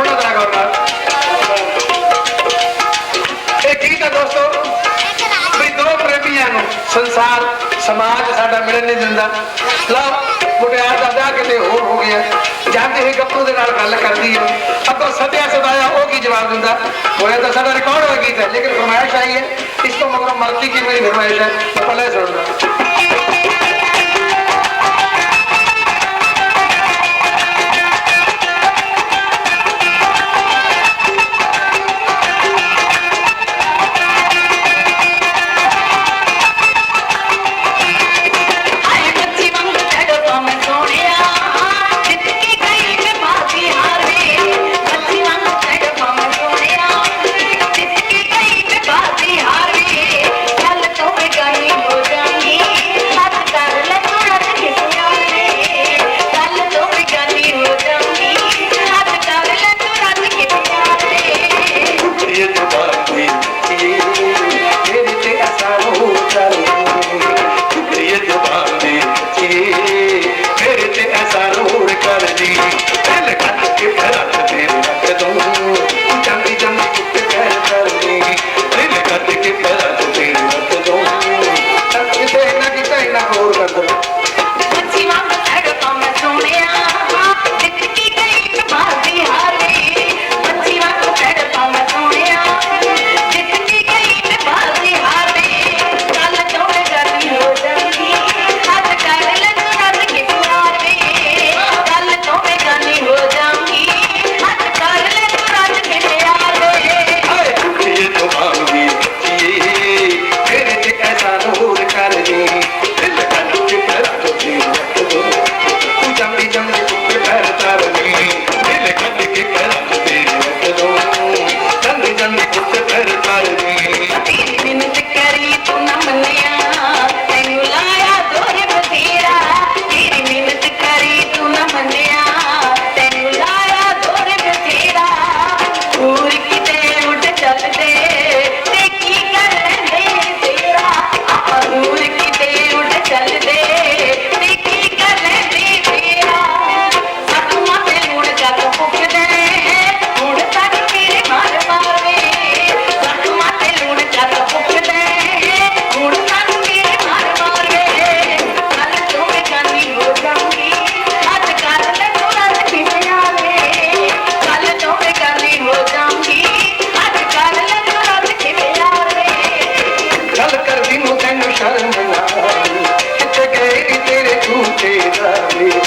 ਛੋਟਾ ਤਰ੍ਹਾਂ ਕਰਨਾ ਇਹ ਗੀਤ ਹੈ ਦੋਸਤੋ? ਵੀ ਦੋ ਪ੍ਰੇਮੀਆਂ ਨੂੰ ਸੰਸਾਰ, ਸਮਾਜ ਸਾਡਾ ਮਿਲਣ ਨਹੀਂ ਦਿੰਦਾ। ਲਓ, ਮੁਟਿਆਰ ਦਾ ਵਿਆਹ ਕਿਤੇ ਹੋਰ ਹੋ ਗਿਆ। ਜਦ ਇਹ ਗੱਪੂ ਦੇ ਨਾਲ ਗੱਲ ਕਰਦੀ ਹੈ ਅੱਗੋਂ ਸੱਦਿਆ ਸਦਾਇਆ ਉਹ ਕੀ ਜਵਾਬ ਦਿੰਦਾ? ਹੋਇਆ ਤਾਂ ਸਾਡਾ ਰਿਕਾਰਡ ਹੋਇਆ ਗੀਤ ਹੈ, ਲੇਕਿਨ ਫਰਮਾਇਸ਼ ਆਈ ਹੈ। ਇਸ ਤੋਂ ਮਗਰੋਂ ਮਰਦੀ ਕੀ ਮੇਰੀ ਫਰਮਾਇਸ਼ ਹੈ ਪਹਿਲਾਂ ਸੁਣ ਲਓ Madrid.